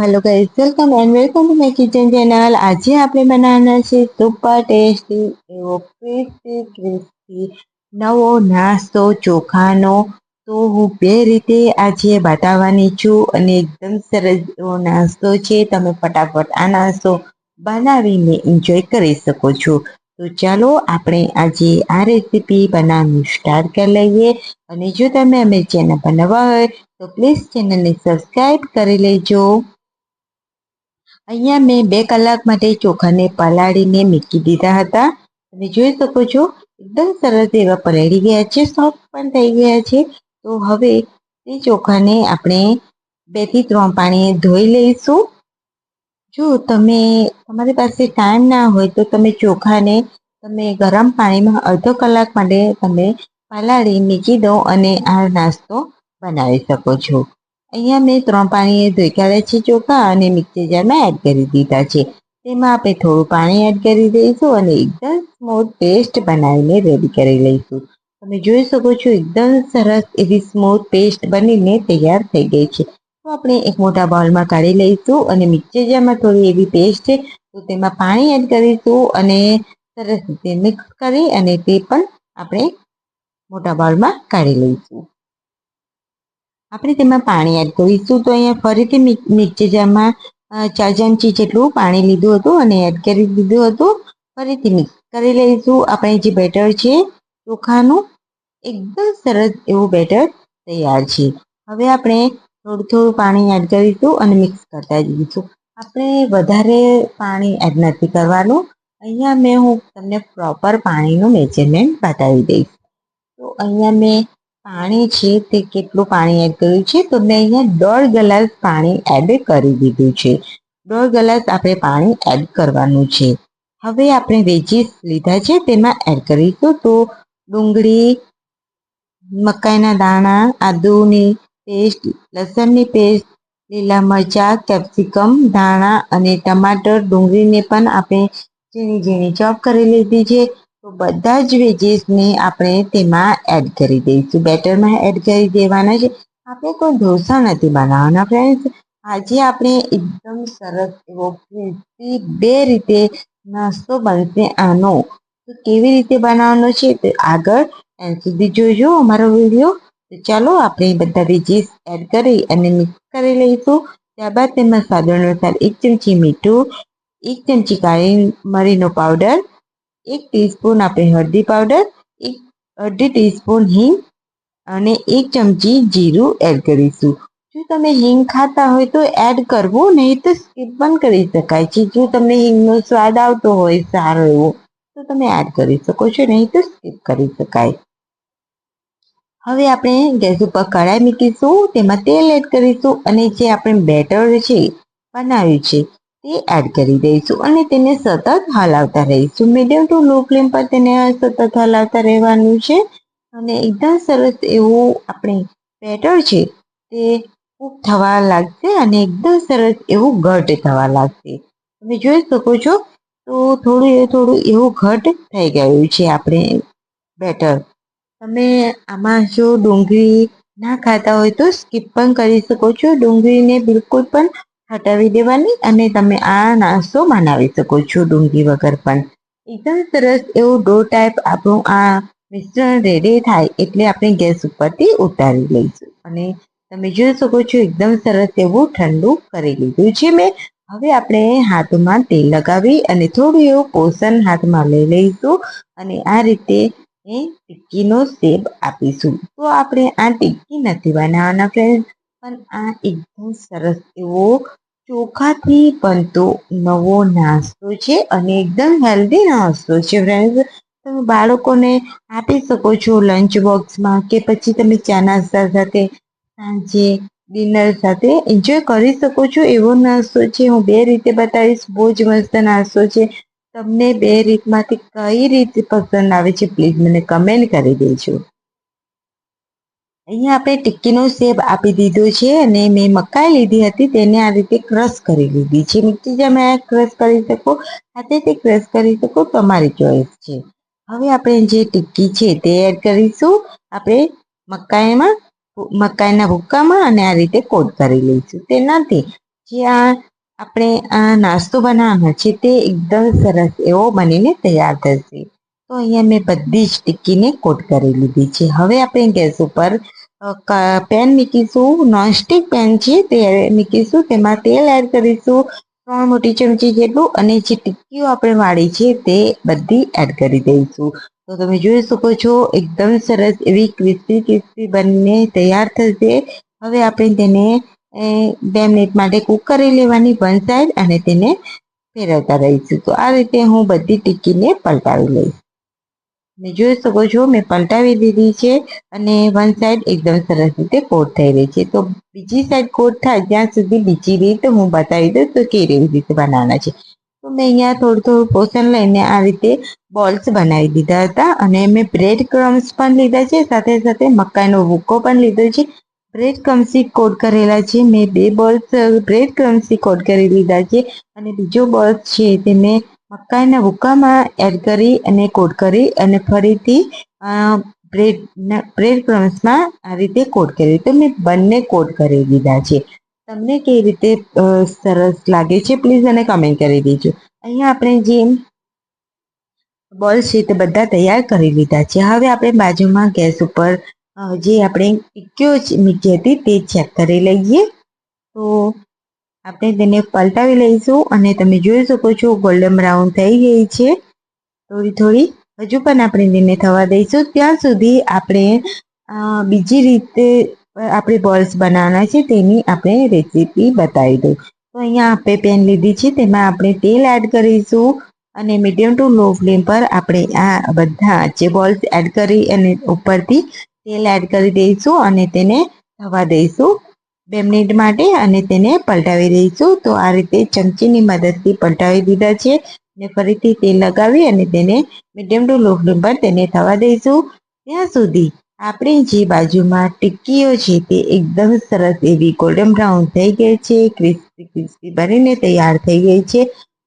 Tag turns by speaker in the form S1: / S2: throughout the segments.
S1: Hello guys welcome and welcome to my kitchen channel આજે આપણે બનાવવાના છે સુપર ટેસ્ટી એવો ક્રિસ્પી ક્રિસ્પી નવો નાસ્તો ચોખાનો. તો હું બે રીતે આજે બતાવવાની છું અને એકદમ સરસ એવો નાસ્તો છે. તમે ફટાફટ આ નાસ્તો બનાવીને એન્જોય કરી શકો છો. તો ચાલો આપણે આજે આ રેસીપી બનાવવાનું સ્ટાર્ટ કરી લઈએ. અને જો તમે અમે ચેનલ બનાવવા હોય તો પ્લીઝ ચેનલને સબસ્ક્રાઈબ કરી લેજો. અહીંયા મેં બે કલાક માટે ચોખાને પલાળીને મૂકી દીધા હતા. તમે જોઈ શકો છો, એકદમ સરસ એવા પલાળી ગયા છે સોફ્ટ પણ થઈ ગયા છે. તો હવે તે ચોખાને આપણે બેથી ત્રણ પાણીએ ધોઈ લઈશું. જો તમે, તમારી પાસે ટાઈમ ના હોય તો તમે ચોખાને તમે ગરમ પાણીમાં અડધો કલાક માટે તમે પલાળી, મૂકી દો અને આ નાસ્તો બનાવી શકો છો. અહીંયા મેં ત્રણ પાણીએ ધોઈકાળ્યા છે ચોખા અને મિક્સર જારમાં એડ કરી દીધા છે. તેમાં આપણે થોડું પાણી એડ કરી દઈશું અને એકદમ સ્મૂથ પેસ્ટ બનાવીને રેડી કરી લઈશું. તમે જોઈ શકો છો એકદમ સરસ એવી સ્મૂથ પેસ્ટ બનીને તૈયાર થઈ ગઈ છે. તો આપણે એક મોટા બાઉલમાં કાઢી લઈશું અને મિક્સર જારમાં થોડી એવી પેસ્ટ છે, તો તેમાં પાણી એડ કરીશું અને સરસ રીતે મિક્સ કરી અને તે પણ આપણે મોટા બાઉલમાં કાઢી લઈશું. આપણે તેમાં પાણી એડ કરીશું તો અહીંયા ફરીથી મિક્સર જારમાં ચાર ચમચી જેટલું પાણી લીધું હતું અને એડ કરી દીધું હતું. ફરીથી મિક્સ કરી લઈશું. આપણે જે બેટર છે, ચોખાનું, એકદમ સરસ એવું બેટર તૈયાર છે. હવે આપણે થોડું થોડું પાણી એડ કરીશું અને મિક્સ કરતા જઈશું. આપણે વધારે પાણી એડ નથી કરવાનું. અહીંયા મેં હું તમને પ્રોપર પાણીનું મેજરમેન્ટ બતાવી દઈશ. તો અહીંયા મેં પાણી છે તે કેટલું પાણી એડ કર્યું છે? તો મેં અહીંયા દોઢ ગ્લાસ પાણી એડ કરી દીધું છે. દોઢ ગ્લાસ આપણે પાણી એડ કરવાનું છે. હવે આપણે વેજીસ લીધા છે, તેમાં એડ કરીશું. તો ડુંગળી, મકાઈના દાણા, આદુની પેસ્ટ લસણની પેસ્ટ લીલા મરચાં કેપ્સિકમ ધાણા અને ટમાટર ડુંગળીને પણ આપણે ઝીણી ઝીણી ચોપ કરી લીધી છે. બધા જ વેજીસને આપણે તેમાં એડ કરી દઈશું. બેટરમાં એડ કરી દેવાના છે. આપણે કોઈ ઢોસા નથી બનાવવાના ફ્રેન્ડ્સ આજે આપણે એકદમ સરસ એવો ક્રિસ્પી બે રીતે નાસ્તો બનશે આનો. તો કેવી રીતે બનાવવાનો છે તો આગળ એન્ડ સુધી જોજો અમારો વીડિયો. તો ચાલો આપણે બધા વેજીસ એડ કરી અને મિક્સ કરી લઈશું. ત્યારબાદ તેમાં સ્વાદ અનુસાર એક ચમચી મીઠું, એક ચમચી કાળી મરીનો પાવડર એક ટીસ્પૂન આપણે હળદી પાવડર એક અડધી ટીસ્પૂન હિંગ અને એક ચમચી જીરું એડ કરીશું. જો તમે હિંગ ખાતા હોય તો એડ કરવું, નહીં તો સ્કીપ પણ કરી શકાય છે. જો તમને હિંગનો સ્વાદ આવતો હોય, સારો એવો, તો તમે એડ કરી શકો છો, નહીં તો સ્કીપ કરી શકાય. હવે આપણે ગેસ ઉપર કઢાઈ મૂકીશું, તેમાં તેલ એડ કરીશું અને જે આપણે બેટર છે, બનાવ્યું છે તે એડ કરી દઈશું અને તેને સતત હલાવતા રહીશું. મીડિયમ ટુ લો ફ્લેમ પર તેને સતત હલાવતા રહેવાનું છે અને એકદમ સરસ એવું આપણે બેટર છે તે કૂક થવા લાગશે અને એકદમ સરસ એવું ઘટ થવા લાગશે. તમે જોઈ શકો છો તો થોડું એ થોડું એવું ઘટ થઈ ગયું છે આપણે બેટર તમે આમાં જો ડુંગળી ના ખાતા હોય તો સ્કીપ પણ કરી શકો છો. ડુંગળીને બિલકુલ પણ હટાવી દેવાની અને તમે આ નાસ્તો બનાવી શકો છો ડુંગળી વગર પણ. એકદમ સરસ એવું ડો ટાઈપ આપણું આ મિશ્રણ રેડી થાય એટલે આપણે ગેસ ઉપરથી ઉતારી લઈશું. અને તમે જોઈ શકો છો એકદમ સરસ એવું ઠંડુ કરી લીધું છે મેં. હવે આપણે હાથમાં તેલ લગાવી અને થોડું એવું પોષણ હાથમાં લઈ લઈશું અને આ રીતે એ ટિક્કીનો શેપ આપીશું. તો આપણે આ ટિક્કી નથી બનાવવાના ફ્રેન્ડ પણ આ એકદમ સરસ એવો ચોખાથી બનતો નવો નાસ્તો છે અને એકદમ હેલ્ધી નાસ્તો છે ફ્રેન્ડ્સ તમે બાળકોને આપી શકો છો લંચ બોક્સમાં કે પછી તમે ચા નાસ્તા સાથે, સાંજે ડિનર સાથે એન્જોય કરી શકો છો એવો નાસ્તો છે. હું બે રીતે બતાવીશ, બહુ જ મસ્ત નાસ્તો છે. તમને બે રીતમાંથી કઈ રીતે પસંદ આવે છે પ્લીઝ મને કમેન્ટ કરી દેજો. અહીંયા આપણે ટિક્કીનો શેપ આપી દીધો છે અને મેં મકાઈ લીધી હતી, તેને આ રીતે ક્રશ કરી લીધી છે. મિક્સી આ ક્રશ કરી શકો હાથેથી ક્રશ કરી શકો, તમારી ચોઈસ છે. હવે આપણે જે ટિક્કી છે તે એડ કરીશું. આપણે મકાઈમાં, મકાઈના ભૂક્કામાં અને આ રીતે કોટ કરી લઈશું. તેનાથી જે આ, આપણે આ નાસ્તો બનાવવાનો છે તે એકદમ સરસ એવો બનીને તૈયાર થશે. તો અહીંયા મેં બધી જ ટિક્કીને કોટ કરી લીધી છે. હવે આપણે ગેસ ઉપર પેન મૂકીશું, નોનસ્ટિક પેન છે તે મૂકીશું, તેમાં તેલ એડ કરીશું, ત્રણ મોટી ચમચી જેટલું અને જે ટિક્કીઓ આપણે વાળી છે તે બધી એડ કરી દઈશું. તો તમે જોઈ શકો છો, એકદમ સરસ એવી ક્રિસ્પી ક્રિસ્પી બનીને તૈયાર થશે. હવે આપણે તેને બે મિનિટ માટે કૂક કરી લેવાની વન સાઈડ અને તેને ફેરવતા રહીશું. તો આ રીતે હું બધી ટિક્કીને પલટાવી લઈશ. તમે જોઈ શકો છો, મેં પલટાવી દીધી છે અને વન સાઈડ એકદમ સરસ રીતે કોટ થઈ રહી છે. તો બીજી સાઈડ કોટ થાય ત્યાં સુધી બીજી રીત હું બતાવી દઉં તો કેવી રીતે બનાવવાના છે. તો મેં અહીંયા થોડું થોડું પોષણ લઈને આ રીતે બોલ્સ બનાવી દીધા હતા અને મેં બ્રેડ ક્રમ્સ પણ લીધા છે, સાથે સાથે મકાઈનો ભૂકો પણ લીધો છે. બ્રેડ ક્રમ્સથી કોટ કરેલા છે, મેં બે બોલ્સ બ્રેડ ક્રમ્સથી કોટ કરી લીધા છે અને બીજો બોલ્સ છે તે મેં મકાઈના ભૂકામાં એડ કરી અને કોટ કરી અને ફરીથી બ્રેડ ક્રમ્સમાં આ રીતે કોટ કરી. તો મેં બંને કોટ કરી દીધા છે. તમને કેવી રીતે સરસ લાગે છે પ્લીઝ મને કમેન્ટ કરી દેજો. અહીંયા આપણે જે બોલ છે તે બધા તૈયાર કરી લીધા છે. હવે આપણે બાજુમાં ગેસ ઉપર જે આપણે ટીક્યો મીઠી હતી તે ચેક કરી લઈએ. તો આપણે તેને પલટાવી લઈશું અને તમે જોઈ શકો છો ગોલ્ડન બ્રાઉન થઈ ગઈ છે. થોડી થોડી હજુ પણ આપણે તેને થવા દઈશું. ત્યાં સુધી આપણે બીજી રીતે આપણે બોલ્સ બનાવવાના છે તેની આપણે રેસીપી બતાવી દઉં. તો અહીંયા આપણે પેન લીધી છે, તેમાં આપણે તેલ એડ કરીશું અને મીડિયમ ટુ લો ફ્લેમ પર આપણે આ બધા જે બોલ્સ એડ કરી અને ઉપરથી તેલ એડ કરી દઈશું અને તેને થવા દઈશું. બે મિનિટ માટે અને તેને પલટાવી દઈશું. તો આ રીતે ચમચીની મદદથી પલટાવી દીધા છે. અને ફરીથી તેલ લગાવી અને તેને મીડિયમ ટુ લો ફ્લેમ પર તેને થવા દઈશું. ત્યાં સુધી આપણી જે બાજુમાં ટિક્કીઓ છે તે એકદમ સરસ એવી ગોલ્ડન બ્રાઉન થઈ ગઈ છે. ક્રિસ્પી ક્રિસ્પી બનીને તૈયાર થઈ ગઈ છે.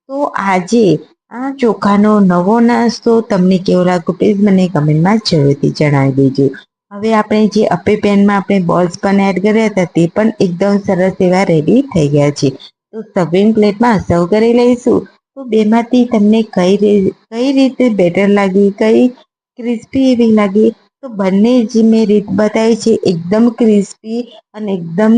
S1: તો આજે આ ચોખાનો નવો નાસ્તો તમને કેવો લાગ્યો પ્લીઝ મને કમેન્ટમાં જરૂરથી જણાવી દેજો. હવે આપણે જે અપે પેનમાં આપણે બોલ્સ પણ એડ કર્યા હતા તે પણ એકદમ સરસ એવા રેડી થઈ ગયા છે. તો સર્વિંગ પ્લેટમાં સર્વ કરી લઈશું. તો બેમાંથી તમને કઈ કઈ રીતે બેટર લાગી, કઈ ક્રિસ્પી એવી લાગી? તો બંને જે મેં રીત બતાવી છે એકદમ ક્રિસ્પી અને એકદમ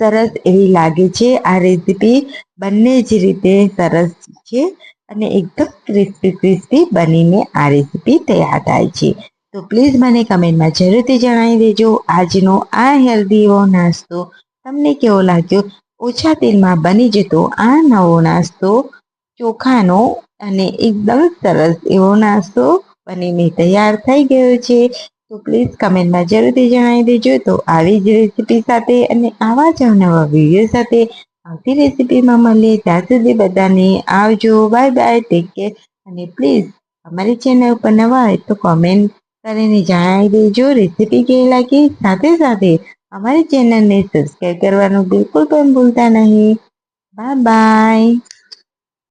S1: સરસ એવી લાગે છે આ રેસીપી બંને જ રીતે સરસ છે અને એકદમ ક્રિસ્પી ક્રિસ્પી બનીને આ રેસીપી તૈયાર થાય છે. તો પ્લીઝ મને કમેન્ટમાં જરૂરથી જણાવી દેજો. આજનો આ હેલ્ધી એવો નાસ્તો તમને કેવો લાગ્યો? ઓછા તેલમાં બની જતો આ નવો નાસ્તો ચોખાનો અને એકદમ સરસ એવો નાસ્તો બનીને તૈયાર થઈ ગયો છે. તો પ્લીઝ કમેન્ટમાં જરૂરથી જણાવી દેજો. તો આવી જ રેસીપી સાથે અને આવા જ નવા વીડિયો સાથે આવતી રેસીપીમાં મળીએ. ત્યાં સુધી બધાને આવજો. બાય બાય ટેક કેર અને પ્લીઝ અમારી ચેનલ ઉપર નવા હોય તો કોમેન્ટ કરીને જણાવી દેજો રેસીપી કેવી લાગી? સાથે સાથે અમારી ચેનલને સબસ્ક્રાઈબ કરવાનું બિલકુલ પણ ભૂલતા નહીં. Bye bye